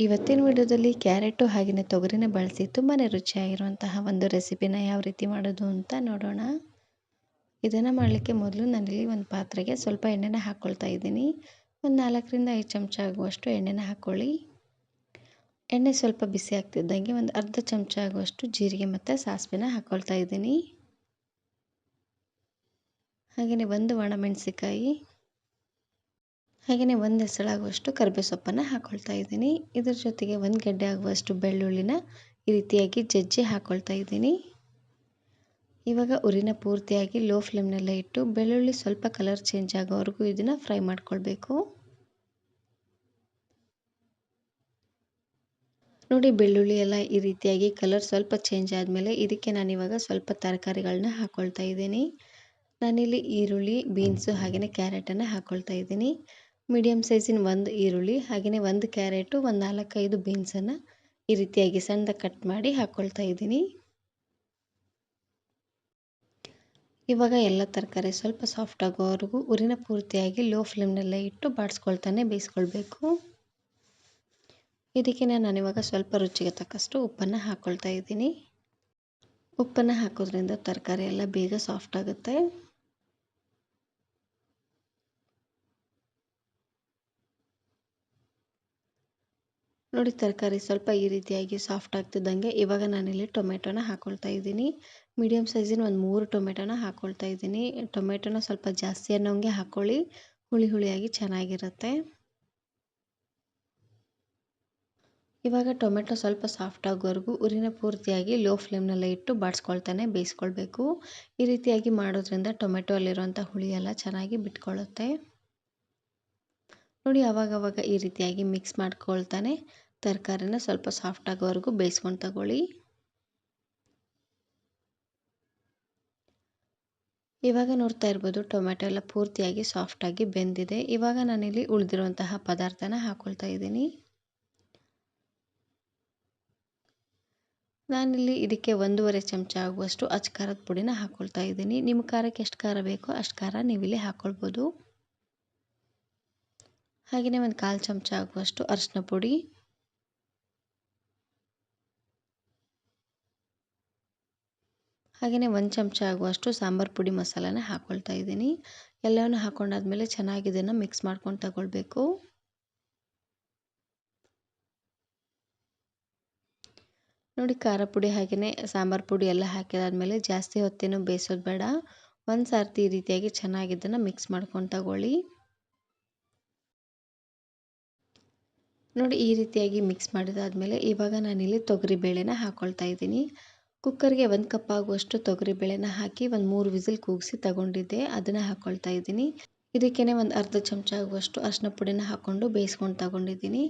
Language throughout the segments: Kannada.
ಇವತ್ತಿನ ವಿಡಿಯೋದಲ್ಲಿ ಕ್ಯಾರೆಟು ಹಾಗೆಯೇ ತೊಗರಿನ ಬಳಸಿ ತುಂಬಾ ರುಚಿಯಾಗಿರುವಂತಹ ಒಂದು ರೆಸಿಪಿನ ಯಾವ ರೀತಿ ಮಾಡೋದು ಅಂತ ನೋಡೋಣ. ಇದನ್ನು ಮಾಡಲಿಕ್ಕೆ ಮೊದಲು ನಾನಿಲ್ಲಿ ಒಂದು ಪಾತ್ರೆಗೆ ಸ್ವಲ್ಪ ಎಣ್ಣೆನ ಹಾಕ್ಕೊಳ್ತಾ ಇದ್ದೀನಿ. ಒಂದು ನಾಲ್ಕರಿಂದ ಐದು ಚಮಚ ಆಗುವಷ್ಟು ಎಣ್ಣೆನ ಹಾಕ್ಕೊಳ್ಳಿ ಎಣ್ಣೆ ಸ್ವಲ್ಪ ಬಿಸಿ ಆಗ್ತಿದ್ದಂಗೆ ಒಂದು ಅರ್ಧ ಚಮಚ ಆಗುವಷ್ಟು ಜೀರಿಗೆ ಮತ್ತು ಸಾಸಿವೆನ ಹಾಕ್ಕೊಳ್ತಾ ಇದ್ದೀನಿ. ಹಾಗೆಯೇ ಒಂದು ಒಣಮೆಣಸಿಕಾಯಿ ಹಾಗೆಯೇ ಒಂದು ಹೆಸಳಾಗುವಷ್ಟು ಕರಿಬೇವು ಸೊಪ್ಪನ್ನು ಹಾಕ್ಕೊಳ್ತಾ ಇದ್ದೀನಿ. ಇದ್ರ ಜೊತೆಗೆ ಒಂದು ಗೆಡ್ಡೆ ಆಗುವಷ್ಟು ಬೆಳ್ಳುಳ್ಳಿನ ಈ ರೀತಿಯಾಗಿ ಜಜ್ಜಿ ಹಾಕ್ಕೊಳ್ತಾ ಇದ್ದೀನಿ. ಇವಾಗ ಉರಿನ ಪೂರ್ತಿಯಾಗಿ ಲೋ ಫ್ಲೇಮ್ನಲ್ಲೇ ಇಟ್ಟು ಬೆಳ್ಳುಳ್ಳಿ ಸ್ವಲ್ಪ ಕಲರ್ ಚೇಂಜ್ ಆಗೋವರೆಗೂ ಇದನ್ನು ಫ್ರೈ ಮಾಡ್ಕೊಳ್ಬೇಕು. ನೋಡಿ ಬೆಳ್ಳುಳ್ಳಿ ಎಲ್ಲ ಈ ರೀತಿಯಾಗಿ ಕಲರ್ ಸ್ವಲ್ಪ ಚೇಂಜ್ ಆದಮೇಲೆ ಇದಕ್ಕೆ ನಾನಿವಾಗ ಸ್ವಲ್ಪ ತರಕಾರಿಗಳನ್ನ ಹಾಕ್ಕೊಳ್ತಾ ಇದ್ದೀನಿ. ನಾನಿಲ್ಲಿ ಈರುಳ್ಳಿ, ಬೀನ್ಸು ಹಾಗೆಯೇ ಕ್ಯಾರೆಟನ್ನು ಹಾಕ್ಕೊಳ್ತಾ ಇದ್ದೀನಿ. ಮೀಡಿಯಮ್ ಸೈಜಿನ ಒಂದು ಈರುಳ್ಳಿ ಹಾಗೆಯೇ ಒಂದು ಕ್ಯಾರೆಟು, ಒಂದು ನಾಲ್ಕೈದು ಬೀನ್ಸನ್ನು ಈ ರೀತಿಯಾಗಿ ಸಣ್ಣದಾಗಿ ಕಟ್ ಮಾಡಿ ಹಾಕ್ಕೊಳ್ತಾ ಇದ್ದೀನಿ. ಇವಾಗ ಎಲ್ಲ ತರಕಾರಿ ಸ್ವಲ್ಪ ಸಾಫ್ಟ್ ಆಗೋವರೆಗೂ ಉರಿನ ಪೂರ್ತಿಯಾಗಿ ಲೋ ಫ್ಲೇಮ್ನಲ್ಲೇ ಇಟ್ಟು ಬಾಡಿಸ್ಕೊಳ್ತಾನೆ ಬೇಯಿಸ್ಕೊಳ್ಬೇಕು. ಇದಕ್ಕೆ ನಾನು ಇವಾಗ ಸ್ವಲ್ಪ ರುಚಿಗೆ ತಕ್ಕಷ್ಟು ಉಪ್ಪನ್ನು ಹಾಕ್ಕೊಳ್ತಾ ಇದ್ದೀನಿ. ಉಪ್ಪನ್ನು ಹಾಕೋದ್ರಿಂದ ತರಕಾರಿ ಎಲ್ಲ ಬೇಗ ಸಾಫ್ಟ್ ಆಗುತ್ತೆ. ನೋಡಿ ತರಕಾರಿ ಸ್ವಲ್ಪ ಈ ರೀತಿಯಾಗಿ ಸಾಫ್ಟ್ ಆಗ್ತಿದ್ದಂಗೆ ಇವಾಗ ನಾನಿಲ್ಲಿ ಟೊಮೆಟೊನ ಹಾಕ್ಕೊಳ್ತಾ ಇದ್ದೀನಿ. ಮೀಡಿಯಮ್ ಸೈಜಿನ ಒಂದು ಮೂರು ಟೊಮೆಟೊನ ಹಾಕ್ಕೊಳ್ತಾ ಇದ್ದೀನಿ. ಟೊಮೆಟೊನ ಸ್ವಲ್ಪ ಜಾಸ್ತಿ ಅನ್ನೋಂಗೆ ಹಾಕ್ಕೊಳ್ಳಿ ಹುಳಿ ಹುಳಿಯಾಗಿ ಚೆನ್ನಾಗಿರುತ್ತೆ. ಇವಾಗ ಟೊಮೆಟೊ ಸ್ವಲ್ಪ ಸಾಫ್ಟ್ ಆಗೋವರೆಗೂ ಉರಿನ ಪೂರ್ತಿಯಾಗಿ ಲೋ ಫ್ಲೇಮ್ನಲ್ಲೇ ಇಟ್ಟು ಬಾಡಿಸ್ಕೊಳ್ತಾನೆ, ಬೇಯಿಸ್ಕೊಳ್ಬೇಕು. ಈ ರೀತಿಯಾಗಿ ಮಾಡೋದ್ರಿಂದ ಟೊಮೆಟೊ ಅಲ್ಲಿರುವಂಥ ಹುಳಿ ಎಲ್ಲ ಚೆನ್ನಾಗಿ ಬಿಟ್ಕೊಳ್ಳುತ್ತೆ. ನೋಡಿ ಅವಾಗವಾಗ ಈ ರೀತಿಯಾಗಿ ಮಿಕ್ಸ್ ಮಾಡ್ಕೊಳ್ತಾನೆ. ತರಕಾರಿನ ಸ್ವಲ್ಪ ಸಾಫ್ಟ್ ಆಗೋವರೆಗೂ ಬೇಯಿಸ್ಕೊಂಡು ತಗೊಳ್ಳಿ. ಇವಾಗ ನೋಡ್ತಾ ಇರ್ಬೋದು ಟೊಮೆಟೊ ಎಲ್ಲ ಪೂರ್ತಿಯಾಗಿ ಸಾಫ್ಟಾಗಿ ಬೆಂದಿದೆ. ಇವಾಗ ನಾನಿಲ್ಲಿ ಉಳಿದಿರುವಂತಹ ಪದಾರ್ಥನ ಹಾಕ್ಕೊಳ್ತಾ ಇದ್ದೀನಿ. ನಾನಿಲ್ಲಿ ಇದಕ್ಕೆ ಒಂದೂವರೆ ಚಮಚ ಆಗುವಷ್ಟು ಅಚ್ಚ ಖಾರದ ಪುಡಿನ ಹಾಕ್ಕೊಳ್ತಾ ಇದ್ದೀನಿ. ನಿಮ್ಮ ಖಾರಕ್ಕೆ ಎಷ್ಟು ಖಾರ ಬೇಕೋ ಅಷ್ಟು ಖಾರ ನೀವಿಲ್ಲಿ ಹಾಕ್ಕೊಳ್ಬೋದು ಹಾಗೆಯೇ ಒಂದು ಕಾಲು ಚಮಚ ಆಗುವಷ್ಟು ಅರಿಶಿನ ಪುಡಿ. ಹಾಗೆಯೇ ಒಂದು ಚಮಚ ಆಗುವಷ್ಟು ಸಾಂಬಾರು ಪುಡಿ ಮಸಾಲೆನ ಹಾಕ್ಕೊಳ್ತಾ ಇದ್ದೀನಿ. ಎಲ್ಲವನ್ನು ಹಾಕ್ಕೊಂಡಾದ್ಮೇಲೆ ಚೆನ್ನಾಗಿ ಇದನ್ನು ಮಿಕ್ಸ್ ಮಾಡ್ಕೊಂಡು ತಗೊಳ್ಬೇಕು. ನೋಡಿ, ಖಾರ ಪುಡಿ ಹಾಗೆಯೇ ಸಾಂಬಾರು ಪುಡಿ ಎಲ್ಲ ಹಾಕಿದಾದ್ಮೇಲೆ ಜಾಸ್ತಿ ಹೊತ್ತೇನು ಬೇಯಿಸೋದು ಬೇಡ. ಒಂದು ಸರ್ತಿ ಈ ರೀತಿಯಾಗಿ ಚೆನ್ನಾಗಿ ಇದನ್ನು ಮಿಕ್ಸ್ ಮಾಡ್ಕೊಂಡು ತಗೊಳ್ಳಿ. ನೋಡಿ ಈ ರೀತಿಯಾಗಿ ಮಿಕ್ಸ್ ಮಾಡಿದಾದ್ಮೇಲೆ ಇವಾಗ ನಾನಿಲ್ಲಿ ತೊಗರಿ ಬೇಳೆನ ಹಾಕ್ಕೊಳ್ತಾ ಇದ್ದೀನಿ. ಕುಕ್ಕರ್ಗೆ ಒಂದು ಕಪ್ ಆಗುವಷ್ಟು ತೊಗರಿ ಬೇಳೆನ ಹಾಕಿ ಒಂದು ಮೂರು ವಿಸಿಲ್ ಕೂಗಿಸಿ ತಗೊಂಡಿದ್ದೆ, ಅದನ್ನು ಹಾಕ್ಕೊಳ್ತಾ ಇದ್ದೀನಿ. ಇದಕ್ಕೇ ಒಂದು ಅರ್ಧ ಚಮಚ ಆಗುವಷ್ಟು ಅರ್ಶಿನ ಪುಡಿನ ಹಾಕ್ಕೊಂಡು ಬೇಯಿಸ್ಕೊಂಡು ತಗೊಂಡಿದ್ದೀನಿ.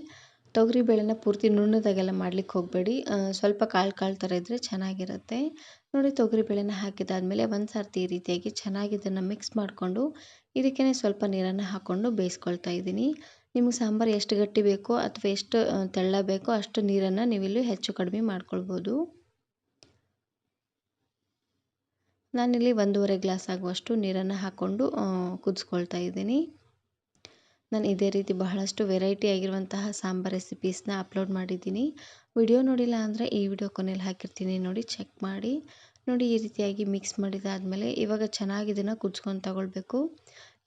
ತೊಗರಿ ಬೇಳೆನ ಪೂರ್ತಿ ನುಣ್ಣದಾಗೆಲ್ಲ ಮಾಡ್ಲಿಕ್ಕೆ ಹೋಗಬೇಡಿ ಸ್ವಲ್ಪ ಕಾಳು ಕಾಳು ಥರ ಇದ್ದರೆ ಚೆನ್ನಾಗಿರುತ್ತೆ. ನೋಡಿ ತೊಗರಿ ಬೇಳೆನ ಹಾಕಿದಾದ್ಮೇಲೆ ಒಂದು ಸರ್ತಿ ಈ ರೀತಿಯಾಗಿ ಚೆನ್ನಾಗಿ ಇದನ್ನು ಮಿಕ್ಸ್ ಮಾಡಿಕೊಂಡು ಇದಕ್ಕೇ ಸ್ವಲ್ಪ ನೀರನ್ನು ಹಾಕ್ಕೊಂಡು ಬೇಯಿಸ್ಕೊಳ್ತಾ ಇದ್ದೀನಿ. ನಿಮಗೆ ಸಾಂಬಾರು ಎಷ್ಟು ಗಟ್ಟಿ ಬೇಕೋ ಅಥವಾ ಎಷ್ಟು ತೆಳ್ಳ ಬೇಕೋ ಅಷ್ಟು ನೀರನ್ನು ನೀವಿಲ್ಲಿ ಹೆಚ್ಚು ಕಡಿಮೆ ಮಾಡ್ಕೊಳ್ಬೋದು. ನಾನಿಲ್ಲಿ ಒಂದೂವರೆ ಗ್ಲಾಸ್ ಆಗುವಷ್ಟು ನೀರನ್ನು ಹಾಕ್ಕೊಂಡು ಕುದಿಸ್ಕೊಳ್ತಾ ಇದ್ದೀನಿ. ನಾನು ಇದೇ ರೀತಿ ಬಹಳಷ್ಟು ವೆರೈಟಿ ಆಗಿರುವಂತಹ ಸಾಂಬಾರ್ ರೆಸಿಪೀಸ್ನ ಅಪ್ಲೋಡ್ ಮಾಡಿದ್ದೀನಿ. ವಿಡಿಯೋ ನೋಡಿಲ್ಲ ಅಂದರೆ ಈ ವಿಡಿಯೋ ಕೊನೆಯಲ್ಲಿ ಹಾಕಿರ್ತೀನಿ. ನೋಡಿ, ಚೆಕ್ ಮಾಡಿ. ನೋಡಿ, ಈ ರೀತಿಯಾಗಿ ಮಿಕ್ಸ್ ಮಾಡಿದಾದಮೇಲೆ ಇವಾಗ ಚೆನ್ನಾಗಿ ಇದನ್ನು ಕುದಿಸ್ಕೊಂಡು ತಗೊಳ್ಬೇಕು.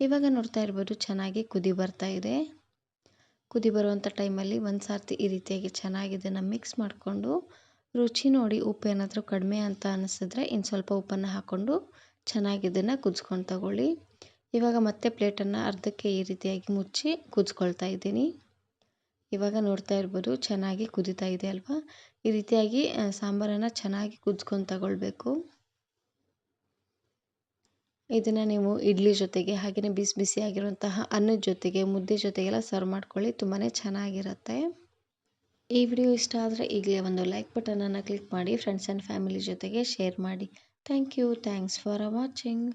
ಇವಾಗ ನೋಡ್ತಾ ಇರ್ಬೋದು, ಚೆನ್ನಾಗಿ ಕುದಿ ಬರ್ತಾ ಇದೆ. ಕುದಿ ಬರುವಂಥ ಟೈಮಲ್ಲಿ ಒಂದು ಸರ್ತಿ ಈ ರೀತಿಯಾಗಿ ಚೆನ್ನಾಗಿ ಇದನ್ನು ಮಿಕ್ಸ್ ಮಾಡಿಕೊಂಡು ರುಚಿ ನೋಡಿ ಉಪ್ಪು ಏನಾದರೂ ಕಡಿಮೆ ಅಂತ ಅನಿಸಿದ್ರೆ ಇನ್ನು ಸ್ವಲ್ಪ ಉಪ್ಪನ್ನು ಹಾಕ್ಕೊಂಡು ಚೆನ್ನಾಗಿ ಇದನ್ನು ಕುದಿಸ್ಕೊಂಡು ತಗೊಳ್ಳಿ. ಇವಾಗ ಮತ್ತೆ ಪ್ಲೇಟನ್ನು ಅರ್ಧಕ್ಕೆ ಈ ರೀತಿಯಾಗಿ ಮುಚ್ಚಿ ಕುದಿಸ್ಕೊಳ್ತಾ ಇದ್ದೀನಿ. ಇವಾಗ ನೋಡ್ತಾ ಇರ್ಬೋದು ಚೆನ್ನಾಗಿ ಕುದೀತಾ ಇದೆ ಅಲ್ವಾ? ಈ ರೀತಿಯಾಗಿ ಸಾಂಬಾರನ್ನು ಚೆನ್ನಾಗಿ ಕುದ್ಸ್ಕೊಂಡು ತಗೊಳ್ಬೇಕು. ಇದನ್ನು ನೀವು ಇಡ್ಲಿ ಜೊತೆಗೆ ಹಾಗೆಯೇ ಬಿಸಿ ಬಿಸಿ ಆಗಿರುವಂತಹ ಅನ್ನದ ಜೊತೆಗೆ ಮುದ್ದೆ ಜೊತೆಗೆಲ್ಲ ಸರ್ವ್ ಮಾಡ್ಕೊಳ್ಳಿ ತುಂಬಾ ಚೆನ್ನಾಗಿರುತ್ತೆ. ಈ ವಿಡಿಯೋ ಇಷ್ಟ ಆದರೆ ಈಗಲೇ ಒಂದು ಲೈಕ್ ಬಟನನ್ನು ಕ್ಲಿಕ್ ಮಾಡಿ ಫ್ರೆಂಡ್ಸ್ ಆ್ಯಂಡ್ ಫ್ಯಾಮಿಲಿ ಜೊತೆಗೆ ಶೇರ್ ಮಾಡಿ. Thank you thanks for watching